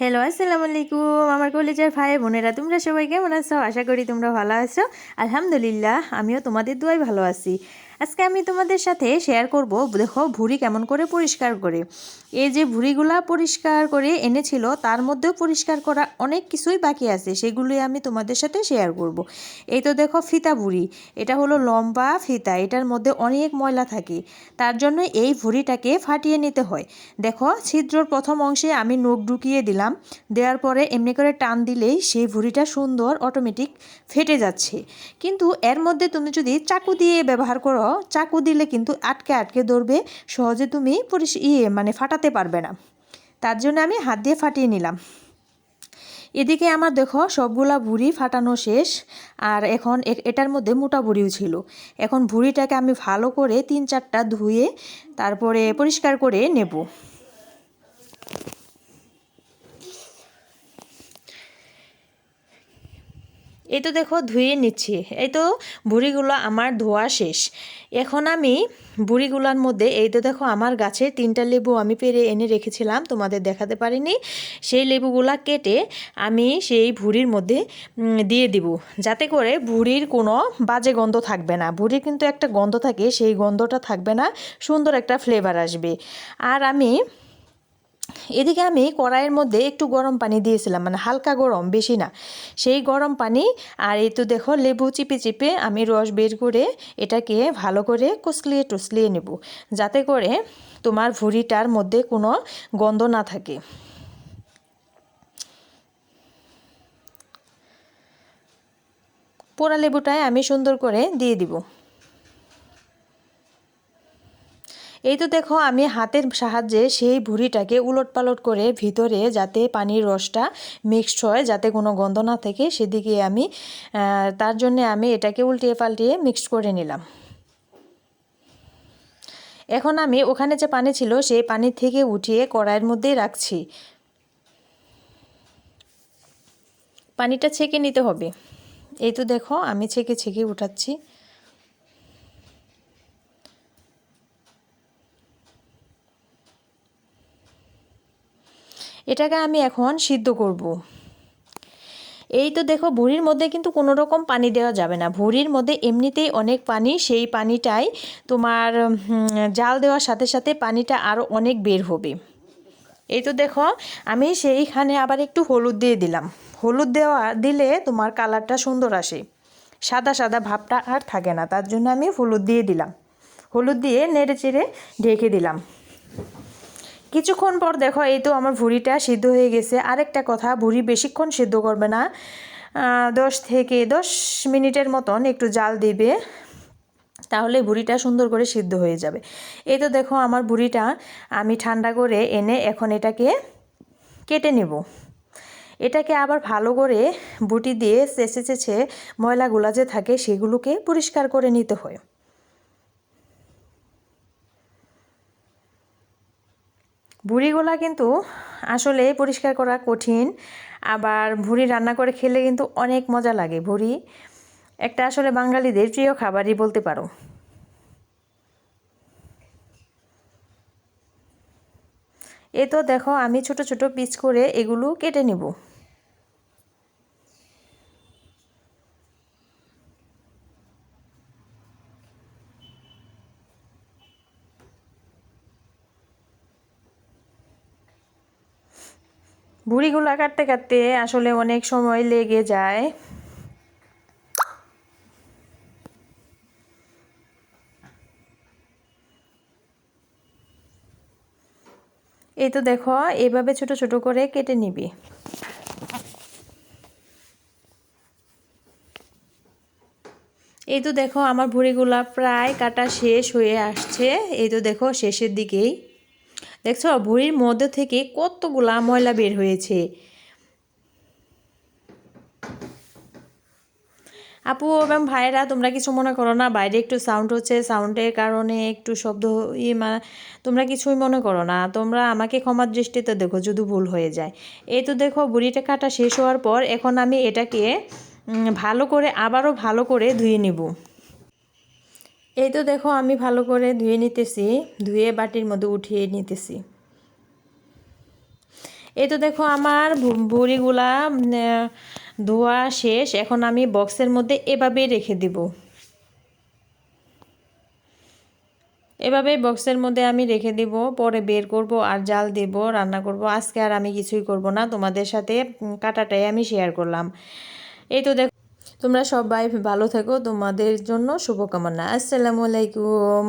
Hello আসসালামু আলাইকুম। আমার কলেজের ভাই বোনেরা, তোমরা সবাই কেমন আছো? আশা করি তোমরা ভালো আছো। আলহামদুলিল্লাহ, আমিও তোমাদের দুয়াই ভালো আছি। আজকে আমি তোমাদের সাথে শেয়ার করব, দেখো ভুঁড়ি কেমন করে পরিষ্কার করে। এই যে ভুঁড়িগুলা পরিষ্কার করে এনেছিল, তার মধ্যেও পরিষ্কার করা অনেক কিছুই বাকি আছে, সেগুলোই আমি তোমাদের সাথে শেয়ার করব। এই তো দেখো ফিতা ভুঁড়ি, এটা হলো লম্বা ফিতা, এটার মধ্যে অনেক ময়লা থাকে, তার জন্য এই ভুঁড়িটাকে ফাটিয়ে নিতে হয়। দেখো ছিদ্রর প্রথম অংশে আমি নোখ ঢুকিয়ে দিলাম, দেওয়ার পরে এমনি করে টান দিলেই সেই ভুঁড়িটা সুন্দর অটোমেটিক ফেটে যাচ্ছে। কিন্তু এর মধ্যে তুমি যদি চাকু দিয়ে ব্যবহার করো চাকু দিলে কিন্তু আটকে আটকে ধরবে, সহজে তুমি পরিস ইয়ে মানে ফাটাতে পারবে না। তার জন্য আমি হাত দিয়ে ফাটিয়ে নিলাম। এদিকে আমার দেখো সবগুলা ভুড়ি ফাটানো শেষ, আর এখন এটার মধ্যে মোটা ভুড়িও ছিল। এখন ভুড়িটাকে আমি ভালো করে তিন চারটা ধুয়ে তারপরে পরিষ্কার করে নেব। এই তো দেখো ধুয়ে নিচ্ছি। এই তো বুড়িগুলো আমার ধোয়া শেষ। এখন আমি বুড়িগুলোর মধ্যে, এই তো দেখো আমার গাছের তিনটা লেবু আমি পেরে এনে রেখেছিলাম, তোমাদের দেখাতে পারিনি। সেই লেবুগুলা কেটে আমি সেই ভুড়ির মধ্যে দিয়ে দিব। যাতে করে ভুড়ির কোনো বাজে গন্ধ থাকবে না। ভুড়ির কিন্তু একটা গন্ধ থাকে, সেই গন্ধটা থাকবে না। সুন্দর একটা ফ্লেভার আসবে। আর আমি এদিকে আমি কড়াইয়ের মধ্যে একটু গরম পানি দিয়েছিলাম মানে হালকা গরম, বেশি না। সেই গরম পানি আর এই তো দেখো লেবু চিপে চিপে আমি রস বের করে এটাকে ভালো করে কুসলিয়ে টুসলিয়ে নেব, যাতে করে তোমার ভুঁড়িটার মধ্যে কোনো গন্ধ না থাকে। পোড়া লেবুটায় আমি সুন্দর করে দিয়ে দিব। এই তো দেখো, আমি হাতের সাহায্যে সেই ভুড়িটাকে উলট পালট করে ভিতরে যাতে পানির রসটা মিক্সড হয়, যাতে কোনো গন্ধ না থাকে, সেদিকে আমি তার জন্যে আমি এটাকে উল্টিয়ে পাল্টিয়ে মিক্সড করে নিলাম। এখন আমি ওখানে যে পানি ছিল, সেই পানি থেকে উঠিয়ে কড়াইয়ের মধ্যেই রাখছি। পানিটা ছেঁকে নিতে হবে। এই তো দেখো, আমি ছেঁকে ছেঁকে উঠাচ্ছি। এটাকে আমি এখন সিদ্ধ করব। এই তো দেখো, ভুড়ির মধ্যে কিন্তু কোনো রকম পানি দেওয়া যাবে না। ভুড়ির মধ্যে এমনিতেই অনেক পানি, সেই পানিটাই তোমার জাল দেওয়ার সাথে সাথে পানিটা আরও অনেক বের হবে। এই তো দেখো, আমি সেইখানে আবার একটু হলুদ দিয়ে দিলাম। হলুদ দেওয়া, দিলে তোমার কালারটা সুন্দর আসে। সাদা সাদা ভাবটা আর থাকে না, তার জন্য আমি হলুদ দিয়ে দিলাম। হলুদ দিয়ে নেড়ে চেড়ে ঢেকে দিলাম। কিছুক্ষণ পর দেখো, এই তো আমার ভুড়িটা সিদ্ধ হয়ে গেছে। আরেকটা কথা, ভুড়ি বেশিক্ষণ সিদ্ধ করবে না। দশ থেকে দশ মিনিটের মতন একটু জাল দিবে, তাহলে ভুড়িটা সুন্দর করে সিদ্ধ হয়ে যাবে। এই তো দেখো, আমার ভুড়িটা আমি ঠান্ডা করে এনে এখন এটাকে কেটে নেব। এটাকে আবার ভালো করে বুটি দিয়ে চেঁচে চেঁচে ময়লাগুলা যে থাকে, সেগুলোকে পরিষ্কার করে নিতে হয়। ভুড়িগুলা কিন্তু আসলে পরিষ্কার করা কঠিন, আবার ভুড়ি রান্না করে খেলে কিন্তু অনেক মজা লাগে। ভুড়ি একটা আসলে বাঙালিদের প্রিয় খাবারই বলতে পারো। এ তো দেখো আমি ছোট ছোট পিস করে এগুলো কেটে নেব। ভুড়িগুলো কাটতে কাটতে আসলে অনেক সময় লেগে যায়। এই তো দেখো, এভাবে ছোট ছোট করে কেটে নিবি। এই তো দেখো, আমার ভুড়িগুলা প্রায় কাটা শেষ হয়ে আসছে। এই তো দেখো, শেষের দিকেই। দেখছ, ভুঁড়ির মধ্যে থেকে কতগুলা ময়লা বের হয়েছে। আপু এবং ভাইরা তোমরা কিছু মনে করো না? বাইরে একটু সাউন্ড হচ্ছে। সাউন্ডের কারণে একটু শব্দ ইয়ে তোমরা কিছুই মনে করো না। তোমরা আমাকে ক্ষমার দৃষ্টিতে দেখো, যদি ভুল হয়ে যায়। এই তো দেখো বুড়িটা কাটা শেষ হওয়ার পর এখন আমি এটাকে ভালো করে, আবারও ভালো করে ধুয়ে নিব। এই তো দেখো আমি ভালো করে ধুয়ে নিতেছি, ধুয়ে বাটির মধ্যে উঠিয়ে নিতেছি। এই তো দেখো আমার ভুড়িগুলা ধোয়া শেষ, এখন আমি বক্সের মধ্যে এভাবেই রেখে দিব। এভাবে বক্সের মধ্যে আমি রেখে দিব, পরে বের করব আর জাল দেব, রান্না করব। আজকে আর আমি কিছুই করব না, তোমাদের সাথে কাটাটাই আমি শেয়ার করলাম। এই তো দেখো তোমরা সবাই ভালো থেকো তোমাদের জন্য শুভকামনা। আসসালামু আলাইকুম।